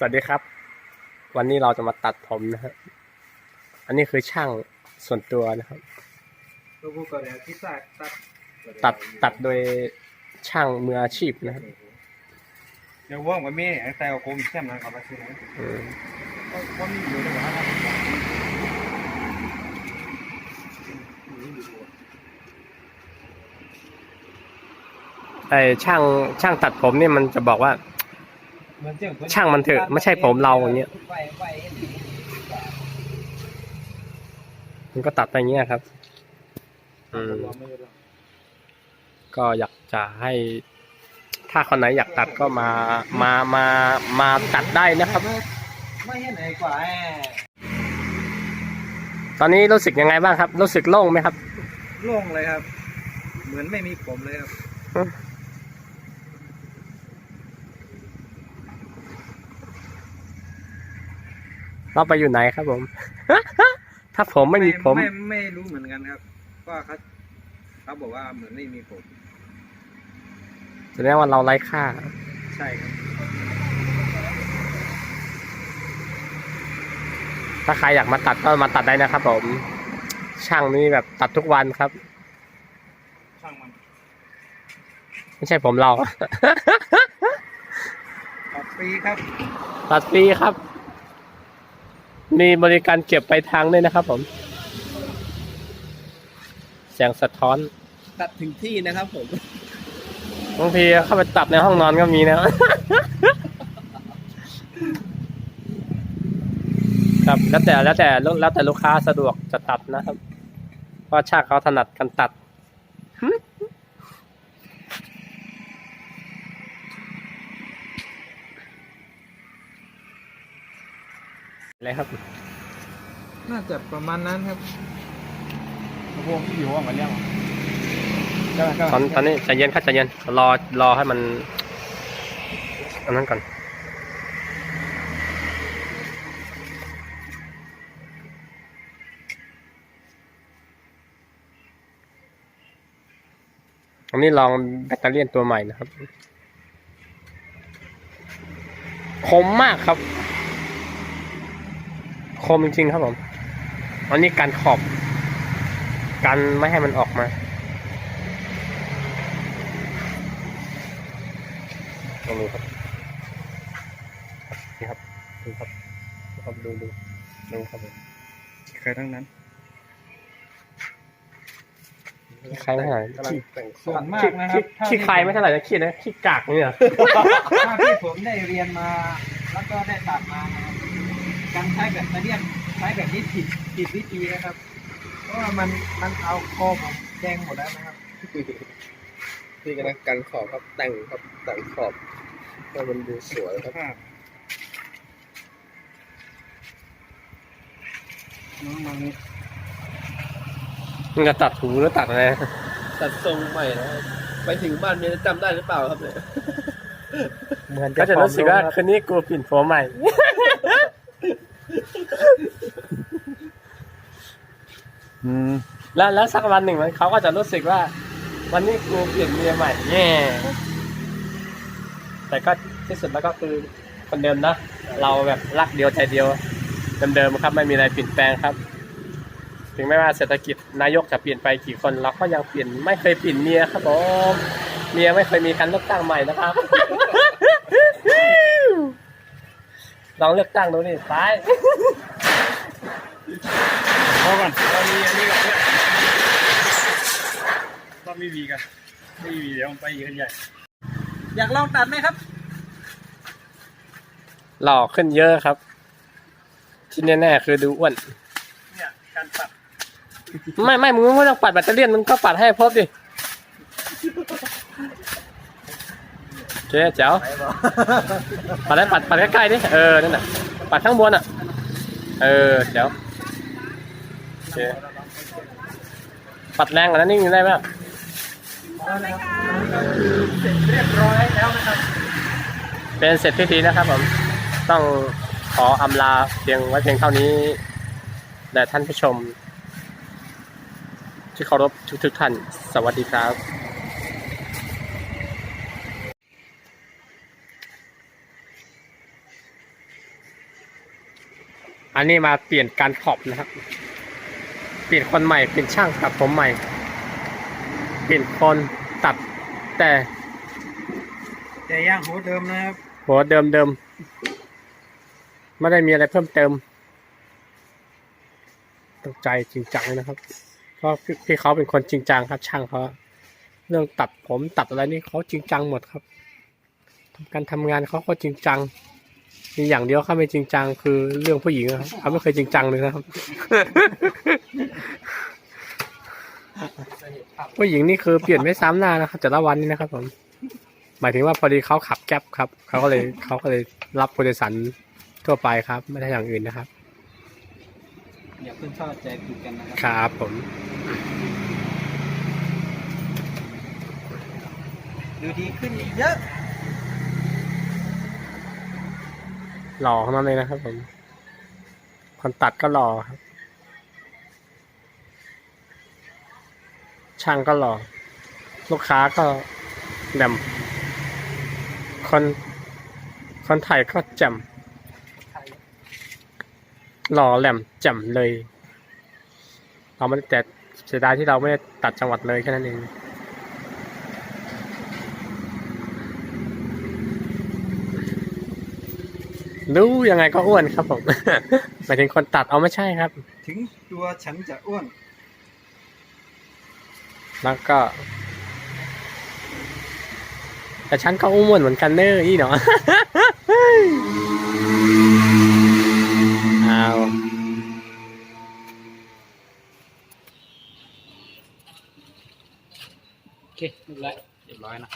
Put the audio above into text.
สวัสดีครับ วันนี้เราจะมาตัดผมนะครับอันนี้คือช่างส่วนตัวนะครับ ตัวผู้ก่อนแล้วที่ตัดตัดตัดตัดโดยช่างมืออาชีพนะครับเดี๋ยวว่างกับแม่แต่เอาโคมแซมนะกับมาซื้อนะอืมก็ก็มีอยู่ในบ้านไอช่างช่างตัดผมเนี่ยมันจะบอกว่า ช่างมันเถอะไม่ใช่ผมเราอย่างเงี้ยมันก็ตัดไปอย่างเงี้ยครับ อืมก็อยากจะให้ ถ้าคนไหนอยากตัดก็มา มามามาตัดได้นะครับ ไม่ให้ไหนกว่าตอนนี้รู้สึกยังไงบ้างครับ รู้สึกโล่งไหมครับ โล่งเลยครับ เหมือนไม่มีผมเลยครับ เราไปอยู่ไหนครับผม ถ้าผมไม่มีผม ไม่ไม่รู้เหมือนกันครับ ก็เขาเขาบอกว่าเหมือนไม่มีผมแสดงว่าเราไร้ค่า ใช่ครับ ถ้าใครอยากมาตัดก็มาตัดได้นะครับผม ช่างนี่แบบตัดทุกวันครับ ช่างมัน ไม่ใช่ผมเรา ตัดฟรีครับ ตัดฟรีครับ มีบริการเก็บไปลายทางด้วยนะครับ ผมเสียงสะท้อน ตัดถึงที่นะครับผม บางทีเข้าไปตัดในห้องนอนก็มีนะครับแล้วแต่แล้วแต่แล้วแต่ลูกค้าสะดวกจะตัดนะครับเพราะช่างเขาถนัดการตัด อะไรครับ น่าจะประมาณนั้นครับพวกที่อยู่ว่ามันเรียกว่าตอนตอนนี้ใจเย็นครับใจเย็นรอรอให้มัน อันนั้นก่อนอันนี้ลองแบตเตอรี่ยนตัวใหม่นะครับ คมมากครับ คมจริงๆครับผม อันนี้การขอบ กันไม่ให้มันออกมาลองดูครับนี่ครับดูครับดูครับดูดูดูครับผมใครทั้งนั้นขี้ใครไม่เท่าไหร่กำลังขี้แต่งส่วนมากขี้นะครับขี้ขี้ใครไม่เท่าไหร่นะขี้นะขี้กากเนี่ย ถ้าที่ผมได้เรียนมา แล้วก็ได้ตัดมานะครับ การใช้แบตเตอรี่ยนใช้แบบนี้ผิดผิดวิธีนะครับ เพราะว่ามันมันเอาคอผมแดงหมดแล้วนะครับที่กำลังกันขอบครับแต่งครับแต่งขอบให้มันดูสวยครับน้องมานี่มันจะตัดหูหรือตัดอะไรตัดทรงใหม่นะครับไปถึงบ้านเมียจะจำได้หรือเปล่าครับเนี่ยเหมือนก็จะรู้สึกว่าคืนนี้กูเปลี่ยนโฟมใหม่ อืมแล้วแล้วสักวันหนึ่งมันเขาก็จะรู้สึกว่า วันนี้กูเปลี่ยนเมียใหม่แง่แต่ก็ที่สุดแล้วก็คือคนเดิมนะเราแบบรักเดียวใจเดียวเดิมๆครับไม่มีอะไรเปลี่ยนแปลงครับ ถึงแม้ว่าเศรษฐกิจนายกจะเปลี่ยนไปกี่คนเราก็ยังเปลี่ยนไม่เคยเปลี่ยนเมียครับผมเมียไม่เคยมีการเลือกตั้งใหม่นะครับลองเลือกตั้งดูนี่ซ้าย อก่อนเรามีอันนี้ก่อนเนี่ยเราไม่มีกันไม่มีเดี๋ยวมันไปอีกกันใหญ่ อยากลองตัดไหมครับ หล่อขึ้นเยอะครับ ที่แน่ๆคือดูอ้วน เนี่ยการตัดไม่ไม่มึงไม่ต้องปัดแบตเตอรี่ยนมึงก็ปัดให้พบดิโอเคเจ๋วปัดได้ปัดปัดใกล้ๆดิเออนั่นน่ะปัดข้างบนอะ เออเจ๋วโอ เคปัดแรงกว่านั้นนิดนึงได้ไหมเสร็จเรียบร้อยแล้วนะครับ เป็นเสร็จพิธีนะครับผม ต้องขออำลาเพียงไว้เพียงเท่านี้แด่ท่านผู้ชม ที่เคารพทุกๆท่าน สวัสดีครับ อันนี้มาเปลี่ยนการขอบนะครับ เปลี่ยนคนใหม่เปลี่ยนช่างตัดผมใหม่ เปลี่ยนคนตัดแต่แต่ย่างหัวเดิมนะครับหัวเดิมเดิมๆไม่ได้มีอะไรเพิ่มเติมต้องใจจริงจังเลยนะครับเพราะพี่พี่เขาเป็นคนจริงจังครับ ช่างเขาเรื่องตัดผมตัดอะไรนี่เขาจริงจังหมดครับการทำงานเขาก็จริงจัง มีอย่างเดียวเขาไม่จริงจังคือเรื่องผู้หญิงนะครับเขาไม่เคยจริงจังเลยนะครับ ผู้หญิงนี่คือเปลี่ยนไม่ซ้ำหน้านะครับแต่ละวันนี่นะครับผม หมายถึงว่าพอดีเขาขับแก๊ปครับเขาก็เลยเขาก็เลยรับผู้โดยสารทั่วไปครับ ไม่ได้อย่างอื่นนะครับอย่าเพิ่งเข้าใจผิดกันนะคครับรับผม ดูดีขึ้นเยอะ หล่อทั้งนั้นเลยนะครับผมคนตัดก็หล่อครับ ช่างก็หล่อ ลูกค้าก็แหลมคนคนไทยก็แจ่มหล่อแหลมแจ่มเลย เราไม่ได้แต่เสียดายที่เราไม่ได้ตัดจังหวัดเลยแค่นั้นเอง รู้ยังไงก็อ้วนครับผมหมายถึงคนตัดเอาไม่ใช่ครับ ถึงตัวฉันจะอ้วน แล้วก็ แต่ฉันก็อ้วนเหมือนกันเนอร์อีเนาะเอาโอเคเรียบร้อยเรียบร้อยนะ